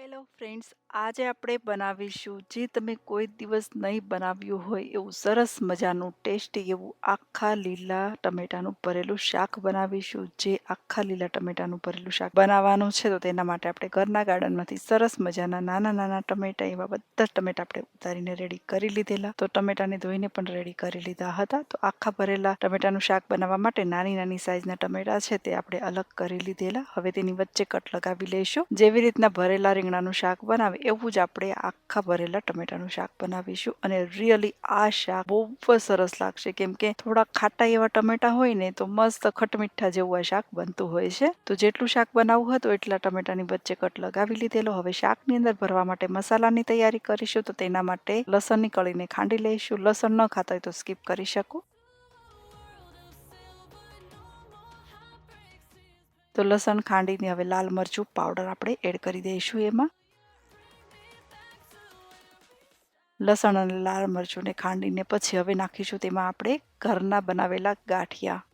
Hello friends, આજે આપણે બનાવીશું જે તમે કોઈ દિવસ નહીં બનાવ્યું હોય એવું સરસ મજાનું ટેસ્ટી એવું આખા લીલા ટમેટાનું ભરેલું શાક બનાવીશું. જે આખા લીલા ટમેટાનું ભરેલું શાક બનાવવાનું છે, તો તેના માટે આપણે ઘરના ગાર્ડનમાંથી સરસ મજાના નાના નાના ટમેટા એવા બધા ટમેટા આપણે ઉતારીને રેડી કરી લીધેલા. તો ટમેટાને ધોઈને પણ રેડી કરી લીધા હતા. તો આખા ભરેલા ટમેટાનું શાક બનાવવા માટે નાની નાની સાઇઝના ટમેટા છે, તે આપણે અલગ કરી લીધેલા. હવે તેની વચ્ચે કટ લગાવી લઈશું. જેવી રીતના ભરેલા રીંગણાનું શાક બનાવે, એવું જ આપણે આખા ભરેલા ટમેટાનું શાક બનાવીશું. અને રિયલી આ શાક બહુ જ સરસ લાગશે, કેમ કે થોડા ખાટા એવા ટમેટા હોય ને, તો મસ્ત ખટમીઠા જેવું આ શાક બનતું હોય છે. તો જેટલું શાક બનાવવું હતું, એટલા ટમેટાની વચ્ચે કટ લગાવી લીધેલો. હવે શાકની અંદર ભરવા માટે મસાલાની તૈયારી કરીશું, તો તેના માટે લસણની કળીને ખાંડી લઈશું. લસણ ન ખાતા હોય તો સ્કીપ કરી શકો. તો લસણ ખાંડીને હવે લાલ મરચું પાવડર આપણે એડ કરી દઈશું એમાં. લસણ અને લાલ મરચુંને ખાંડીને પછી હવે નાખીશું તેમાં આપણે ઘરના બનાવેલા ગાંઠિયા.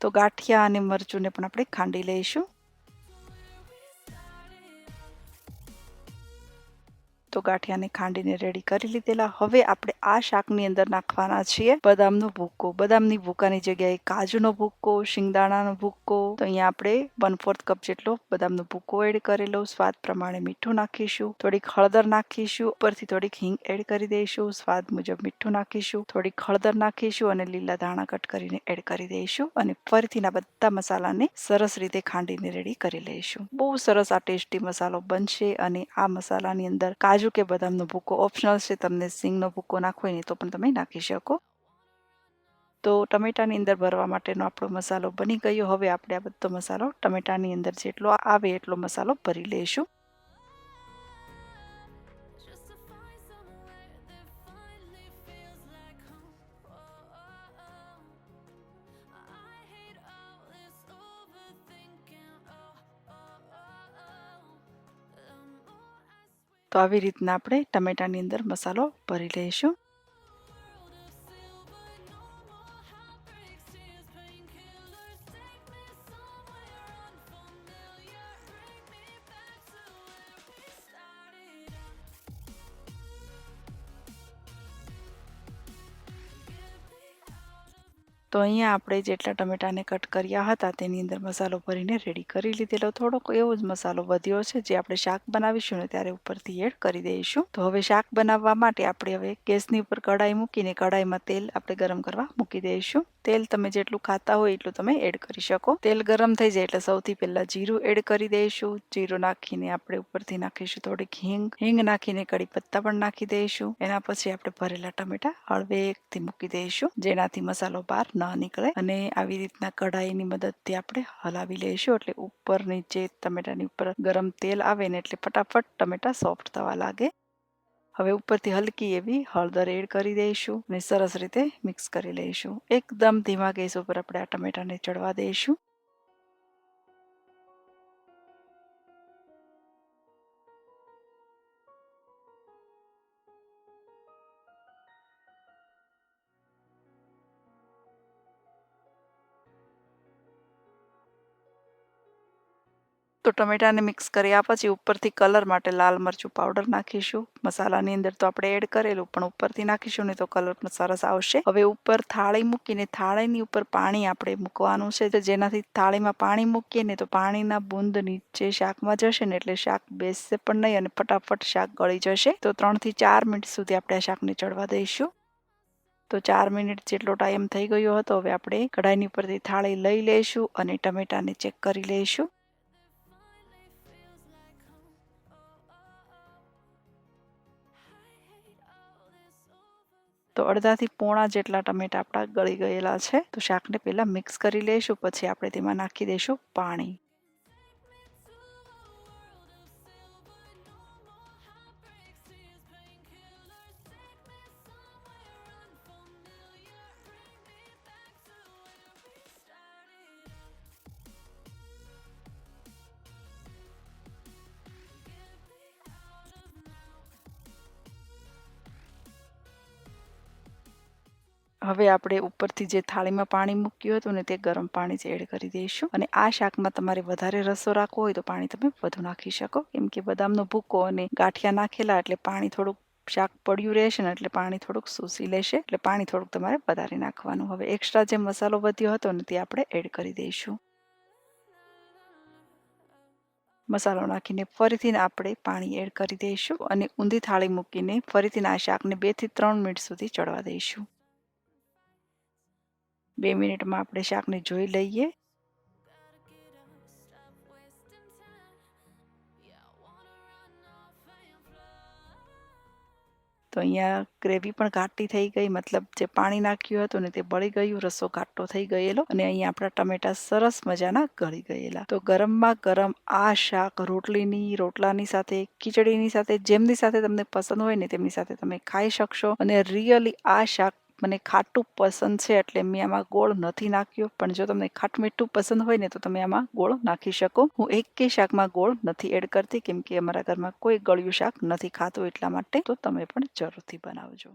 તો ગાંઠિયા અને મરચુંને પણ આપણે ખાંડી લઈશું. તો ગાંઠિયાને ખાંડીને રેડી કરી લીધેલા. હવે આપણે આ શાકની અંદર નાખવાના છીએ બદામનો ભૂક્કો બદામની ભૂક્કાની જગ્યાએ કાજુનો ભૂક્કો શિંગદાણાનો ભૂક્કો તો અહીંયા આપણે વન ફોર્થ કપ જેટલો બદામનો ભૂક્કો એડ કરેલો. સ્વાદ પ્રમાણે મીઠું નાખીશું. થોડીક હળદર નાખીશું. ઉપરથી થોડીક હિંગ એડ કરી દઈશું. સ્વાદ મુજબ મીઠું નાખીશું. થોડીક હળદર નાખીશું અને લીલા ધાણા કટ કરીને એડ કરી દઈશું. અને ફરીથી બધા મસાલાને સરસ રીતે ખાંડીને રેડી કરી લઈશું. બહુ સરસ આ ટેસ્ટી મસાલો બનશે અને આ મસાલાની અંદર કાજુ કાજુ કે બદામનો ભૂકો ઓપ્શનલ છે તમને સિંગનો ભૂકો નાખવો હોય તો પણ તમે નાખી શકો તો ટમેટાની અંદર ભરવા માટેનો આપણો મસાલો બની ગયો હવે આપણે આ બધો મસાલો ટમેટાની અંદર જેટલો આવે એટલો મસાલો ભરી લઈશું તો આવી રીતના આપણે ટમેટાની અંદર મસાલો ભરી લઈશું. તો અહીંયા આપણે જેટલા ટમેટાને કટ કર્યા હતા તેની અંદર મસાલો ભરીને રેડી કરી લીધેલો. થોડોક એવો જ મસાલો વધ્યો છે જે આપણે શાક બનાવીશું ને ત્યારે ઉપરથી એડ કરી દઈશું. તો હવે શાક બનાવવા માટે આપણે હવે ગેસની ઉપર કઢાઈ મૂકીને કઢાઈમાં તેલ આપણે ગરમ કરવા મૂકી દઈશું. તેલ તમે જેટલું ખાતા હોય એટલું તમે એડ કરી શકો. તેલ ગરમ થઈ જાય એટલે સૌથી પહેલા જીરું એડ કરી દઈશું. જીરું નાખીને આપણે ઉપરથી નાખીશું થોડીક હિંગ. હિંગ નાખીને કડી પત્તા પણ નાખી દઈશું. એના પછી આપણે ભરેલા ટમેટા હળવેકથી મૂકી દઈશું, જેનાથી મસાલો બહાર ન નીકળે અને આવી રીતના કઢાઈની મદદથી આપણે હલાવી લઈશું. એટલે ઉપર નીચે ટમેટાની ઉપર ગરમ તેલ આવે ને એટલે ફટાફટ ટમેટા સોફ્ટ થવા લાગે. હવે ઉપરથી હલકી એવી હળદર એડ કરી દઈશું અને સરસ રીતે મિક્સ કરી લઈશું. એકદમ ધીમા ગેસ ઉપર આપણે આ ટમેટાને ચડવા દઈશું. તો ટમેટાને મિક્સ કર્યા પછી ઉપરથી કલર માટે લાલ મરચું પાવડર નાખીશું. મસાલાની અંદર તો આપણે એડ કરેલું, પણ ઉપરથી નાખીશું ને તો કલર પણ સરસ આવશે. હવે ઉપર થાળી મૂકીને, થાળીની ઉપર પાણી આપણે મૂકવાનું છે. તો જેનાથી થાળીમાં પાણી મૂકીએ ને તો પાણીના બુંદ નીચે શાકમાં જશે ને એટલે શાક બેસશે પણ નહીં અને ફટાફટ શાક ગળી જશે. તો ત્રણથી ચાર મિનિટ સુધી આપણે આ શાકને ચડવા દઈશું. તો ચાર મિનિટ જેટલો ટાઈમ થઈ ગયો હતો, હવે આપણે કઢાઈની ઉપરથી થાળી લઈ લઈશું અને ટમેટાને ચેક કરી લઈશું. તો અડધાથી પોણા જેટલા ટમેટા આપણા ગળી ગયેલા છે. તો શાકને પહેલાં મિક્સ કરી લઈશું, પછી આપણે તેમાં નાખી દઈશું પાણી. હવે આપણે ઉપરથી જે થાળીમાં પાણી મૂક્યું હતું ને તે ગરમ પાણી જ એડ કરી દઈશું. અને આ શાકમાં તમારે વધારે રસો રાખવો હોય તો પાણી તમે વધુ નાખી શકો. કેમ કે બદામનો ભૂકો અને ગાંઠિયા નાખેલા એટલે પાણી થોડુંક શાક પડ્યું રહેશે ને એટલે પાણી થોડુંક સૂસી લેશે. એટલે પાણી થોડુંક તમારે વધારે નાખવાનું. હવે એક્સ્ટ્રા જે મસાલો વધ્યો હતો ને તે આપણે એડ કરી દઈશું. મસાલો નાખીને ફરીથી આપણે પાણી એડ કરી દઈશું અને ઊંધી થાળી મૂકીને ફરીથી આ શાકને બેથી ત્રણ મિનિટ સુધી ચડવા દઈશું. બે મિનિટમાં આપણે શાકને જોઈ લઈએ. તો અહીંયા ગ્રેવી પણ ઘાટી થઈ ગઈ. મતલબ જે પાણી નાખ્યું હતું ને તે બળી ગયું, રસો ઘાટો થઈ ગયેલો અને અહીંયા આપણા ટમેટા સરસ મજાના ગળી ગયેલા. તો ગરમમાં ગરમ આ શાક રોટલીની, રોટલાની સાથે, ખીચડીની સાથે, જેમની સાથે તમને પસંદ હોય ને તેમની સાથે તમે ખાઈ શકશો અને રિયલી આ શાક મને ખાટું પસંદ છે એટલે મેં આમાં ગોળ નથી નાખ્યો. પણ જો તમને ખાટું મીઠું પસંદ હોય ને તો તમે આમાં ગોળ નાખી શકો. હું એક કે શાકમાં ગોળ નથી એડ કરતી કેમ કે અમારા ઘરમાં કોઈ ગળ્યું શાક નથી ખાતું એટલા માટે. તો તમે પણ જરૂરથી બનાવજો.